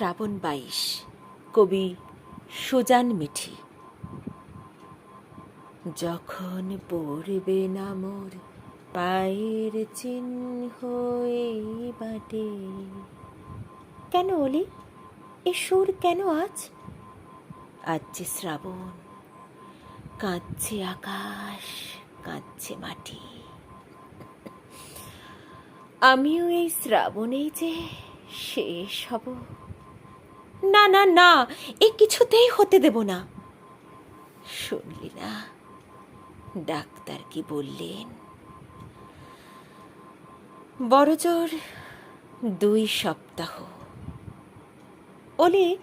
শ্রাবণ বাইশ কবি সুজান মিঠি। যখন পড়বে না মোর পায়ের চিহ্ন এই বাটে। কেন অলি? এ সুর কেন আজ? আজ যে শ্রাবণ কাঁদছে আকাশ কাঁদছে মাটি। আমিও এই শ্রাবণেই যে শেষ হব। না না না, এ কিছুতেই হতে দেব না। শুনলি না, ডাক্তার কি বললেন? বড়জোর দুই সপ্তাহ। ওলে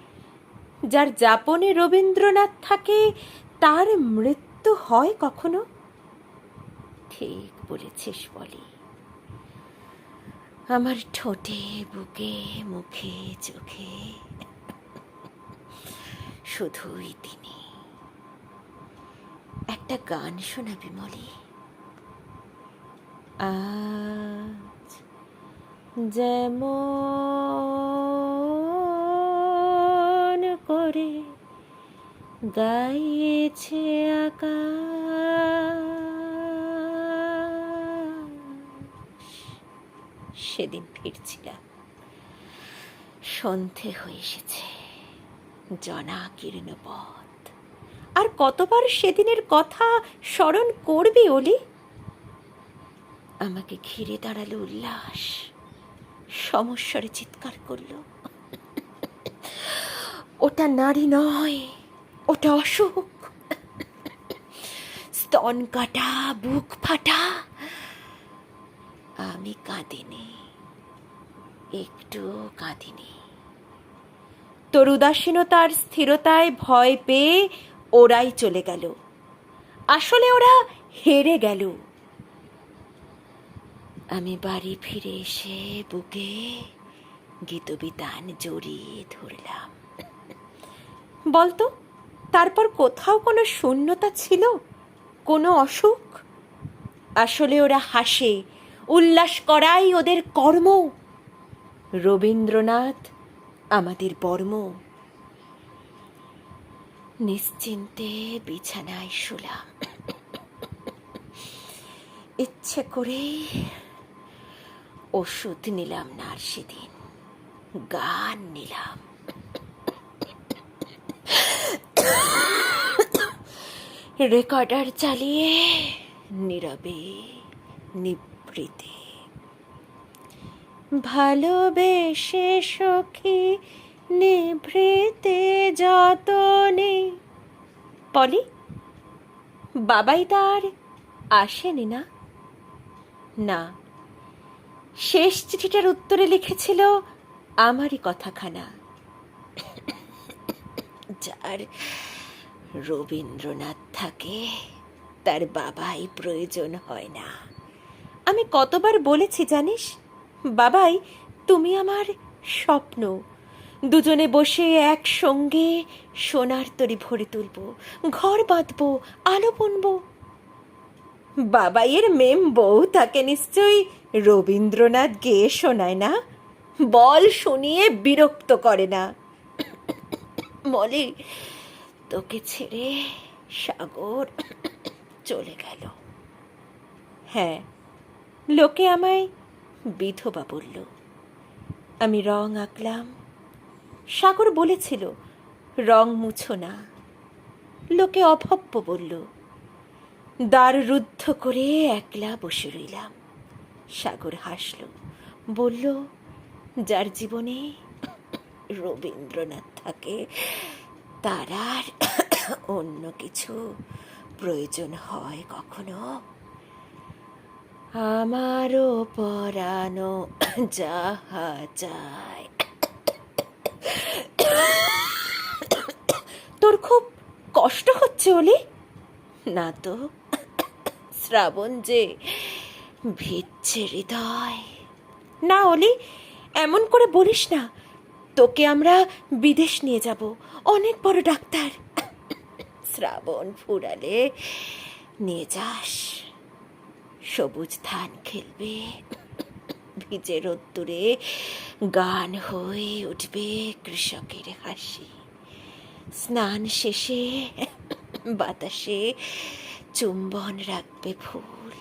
যার যাপনে রবীন্দ্রনাথ থাকে, তার মৃত্যু হয় কখনো? ঠিক বলেছিস, বলি। আমার ঠোঁটে, বুকে, মুখে, চোখে শুধুই তিনি। একটা গান শোনাবে, মলি। আজ যেমন করে গাইছে আকাশ, সেদিন ফিরছিলাম, সন্ধে হয়ে এসেছে। জনাকীর্ণ পথ। আর কতবার সেদিনের কথা স্মরণ করবি ওলি আমাকে ঘিরে দাঁড়াল উল্লাস। সমস্যারে চিৎকার করল। ওটা নারী নয়, ওটা অসুখ স্তন কাটা, বুক ফাটা। আমি কাঁদিনি একটু কাঁদিনি। তোর উদাসীনতার স্থিরতায় ভয় পেয়ে ওরাই চলে গেল। আসলে ওরা হেরে গেল। আমি বাড়ি ফিরে এসে বুকে গীতবিতান জড়িয়ে ধরলাম। বলতো, তারপর কোথাও কোনো শূন্যতা ছিল? কোনো অসুখ? আসলে ওরা হাসে, উল্লাস করাই ওদের কর্ম। রবীন্দ্রনাথ আমাদের বর্ম নিশ্চিন্তে বিছানায় শুলাম ইচ্ছে করেই ওষুধ নিলাম না আর সেদিন। গান নিলাম। রেকর্ডার চালিয়ে নীরবে নিবৃতে ভালোবেসে সখী নিভৃতে যতনে। পলি, বাবাই তার আসেনি না? না, শেষ চিঠিটার উত্তরে লিখেছিল আমারই কথাখানা। যার রবীন্দ্রনাথ থাকে, তার বাবাই প্রয়োজন হয় না। আমি কতবার বলেছি জানিস? বাবাই, তুমি আমার স্বপ্ন। দুজনে বসে একসঙ্গে সোনার তরি ভরে তুলব, ঘর বাঁধবো, আলো বুনবো। বাবাইয়ের মেম বউ তাকে নিশ্চয়ই রবীন্দ্রনাথ গেয়ে শোনায় না, বল শুনিয়ে বিরক্ত করে না। মলি তোকে ছেড়ে সাগর চলে গেল। হ্যাঁ লোকে আমায় বিধবা বলল, আমি রং আঁকলাম। সাগর বলেছিল, রং মুছো না। লোকে অভব্য বলল, দ্বার রুদ্ধ করে একলা বসে রইলাম। সাগর হাসল, বলল, যার জীবনে রবীন্দ্রনাথ থাকে, তার আর অন্য কিছু প্রয়োজন হয় কখনো? আমারও পরানো যাহা যায় তোর খুব কষ্ট হচ্ছে ওলি। না তো, শ্রাবণ যে ভিজছে হৃদয়। না ওলি, এমন করে বলিস না। তোকে আমরা বিদেশ নিয়ে যাব, অনেক বড় ডাক্তার। শ্রাবণ ফুরালে নিয়ে যাস। সবুজ ধান খেলবে। ভিজে রোদ্দুরে গান হয়ে উঠবে কৃষকের হাসি। স্নান শেষে বাতাসে চুম্বন রাখবে ফুল।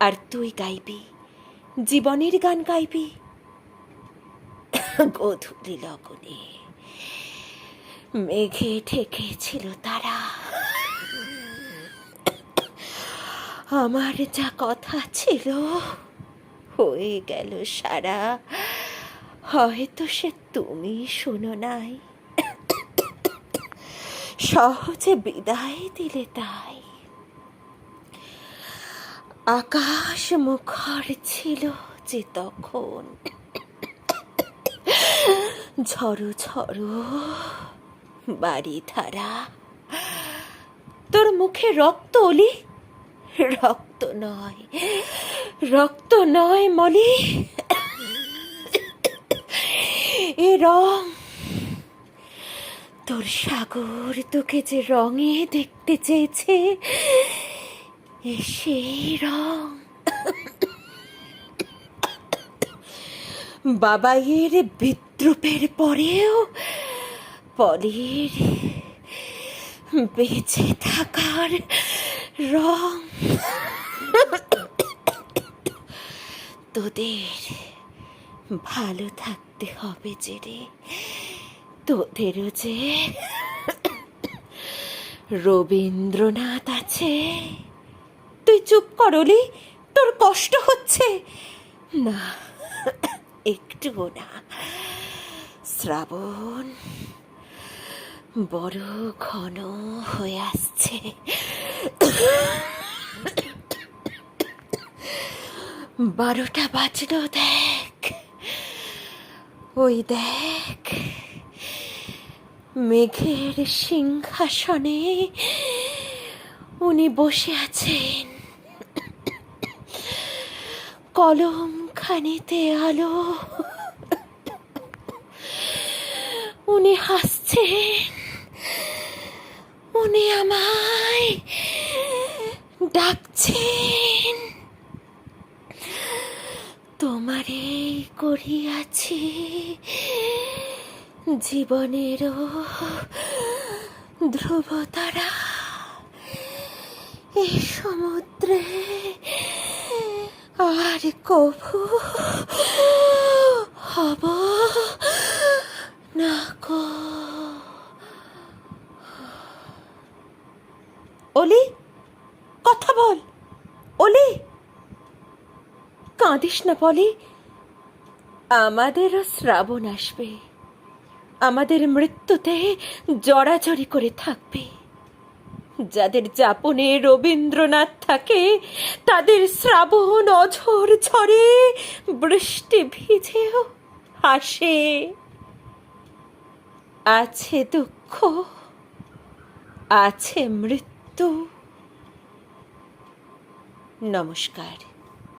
আর তুই গাইবি, জীবনের গান গাইবি? গধূলি লগনে মেঘে ঠেকেছিল তারা। আমার যা কথা ছিল হয়ে গেল সারা। হয়তো সে তুমি শোনো নাই। সহজে বিদায় দিলে তাই। আকাশ মুখর ছিল যে তখন। ঝড়ো ঝড়ো বাড়ি ধারা। তোর মুখে রক্ত অলি? রক্ত নয় রক্ত নয় মলি এ রং, তোর সাগর তোকে যে রঙে দেখতে চেয়েছে, এ সেই রং। বাবাইয়ের বিদ্রুপের পরেও পলির বেঁচে থাকার রং তোদের ভালো থাকতে হবে যে রে তোদেরও যে রবীন্দ্রনাথ আছে। তুই চুপ করলি তোর কষ্ট হচ্ছে। না, একটুও না। শ্রাবণ বড় ঘন হয়ে আসছে। বারোটা বাজলো, দেখ। ওই দেখ, মেঘের সিংহাসনে উনি বসে আছেন। কলম খানিতে আলো। উনি হাসছেন। উনি আমায় ডাকছেন। তোমারে করিয়াছি জীবনেরও ধ্রুবতারা। এ সমুদ্রে আর কভু হব কাঁদিস না বলি? আমাদেরও শ্রাবণ আসবে। আমাদের মৃত্যুতে জড়াজড়ি করে থাকবে। যাদের যাপনে রবীন্দ্রনাথ থাকে, তাদের শ্রাবণ অঝর ঝরে বৃষ্টি ভিজেও হাসে আছে দুঃখ, আছে মৃত্যু। নমস্কার।